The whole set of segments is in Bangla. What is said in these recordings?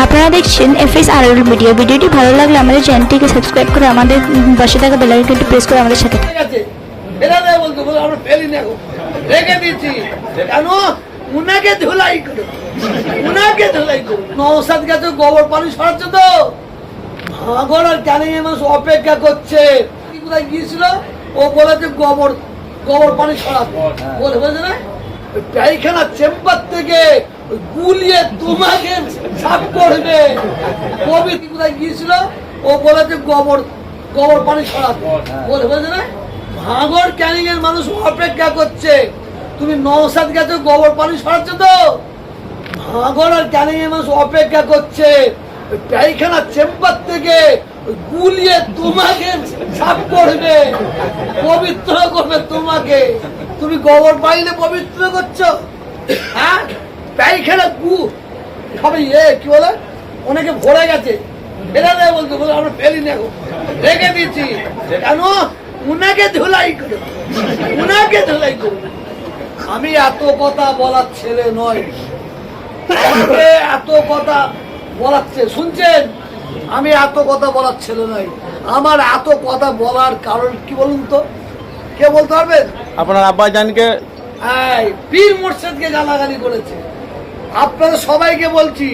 আপনারা দেখছেন এফএস আর মিডিয়া ভিডিওটি ভালো লাগলে আমাদের চ্যানেলটিকে সাবস্ক্রাইব করে আমাদের পাশে থাকা বেলাইকনটি প্রেস করে আমাদের সাথে থাকুন। ঠিক ফেরা দেয় বলতো বলে আমরা ফেলি না গো। রেখে দিচ্ছি। কেন? উনাকে ধুলাই করো। উনাকে ধুলাই করো। নৌসাদ গেছে গোবর পানি সরাচ্ছে তো। ভাগর আর এর মানুষ অপেক্ষা করছে। কি কোথায় গিয়েছিল? ও বলেছে গোবর গোবর পানি সরাবো বলে বলছে না? পায়খানা চেম্বার থেকে গুলিয়ে তোমাকে সাফ করবে। কবি কোথায় গিয়েছিল? ও বলেছে, গোবর গোবর পানি বলছে না? ভাগর ক্যানিং এর মানুষ অপেক্ষা করছে। তুমি নৌসাদ গেছো, গোবর পানি সরাচ্ছ তো? ভাগর আর ক্যানিং এর মানুষ অপেক্ষা করছে। পায়খানা চেম্বার থেকে গুলিয়ে তোমাকে সাফ করবে। পবিত্র করবে তোমাকে। তুমি গোবর পাইলে পবিত্র করছ? হ্যাঁ? পায়খানা গু সবাই এ কি বলে? অনেকে ভরে গেছে। ফেরা দেয় বলতে বলে আমরা ফেলি না। রেখে দিচ্ছি। কেন? উনাকে ধুলাই করো। উনাকে ধুলাই করো। আমি এত কথা বলার ছেলে নয় এত কথা বলাচ্ছে শুনছেন? আমি এত কথা বলার ছেলে নয় আমার এত কথা বলার কারণ কি বলুন তো? কে বলতে পারবেন? আপনার আব্বাজানকে এই, পীর মোর্শেদকে গালাগালি করেছে। আপনারা সবাইকে বলছি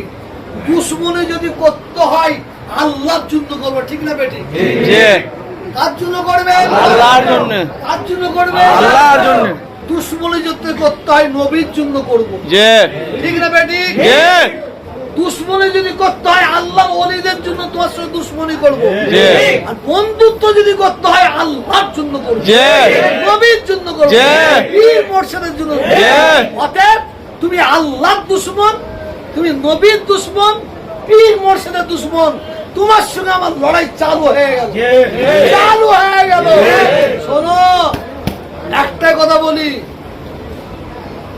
দুশ্মনে যদি করতে হয় আল্লাহর জন্য করব ঠিক না বেটি? কার জন্য করবে? আল্লাহর জন্য। কার জন্য করবে? আল্লাহর জন্য। দুশ্মনে যদি করতে হয় নবীর জন্য করব। ঠিক না বেটি? দুশ্মনে যদি করতে হয় আল্লাহ অলিদের জন্য তোমার সঙ্গে দুশ্মনী করব। আর বন্ধুত্ব যদি করতে হয় আল্লাহর জন্য করব। নবীর জন্য করব। পীর মোর্শেদের জন্য অতএব তুমি আল্লাহর দুশ্মন তুমি নবীর দুশ্মন পীর মোর্শেদের দুশ্মন তোমার সঙ্গে আমার লড়াই চালু হয়ে গেল। চালু হয়ে গেল। শোনো একটা কথা বলি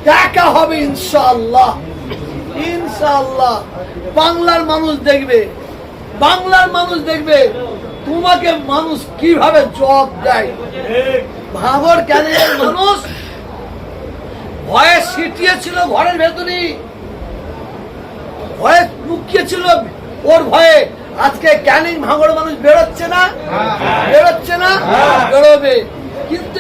দেখা হবে ইনশাআল্লাহ। ইনশাআল্লাহ। বাংলার মানুষ দেখবে বাংলার মানুষ দেখবে তোমাকে মানুষ কীভাবে জব দেয়। ভাঙর ক্যানের মানুষ ভয়ে সিটিয়েছিল ঘরের ভেতরে। ভয়ে লুকিয়েছিল। ওর ভয়ে আজকে ক্যানিং ভাঙড় মানুষ বেরোচ্ছে না? বেরোচ্ছে না? বেরোবে। কিন্তু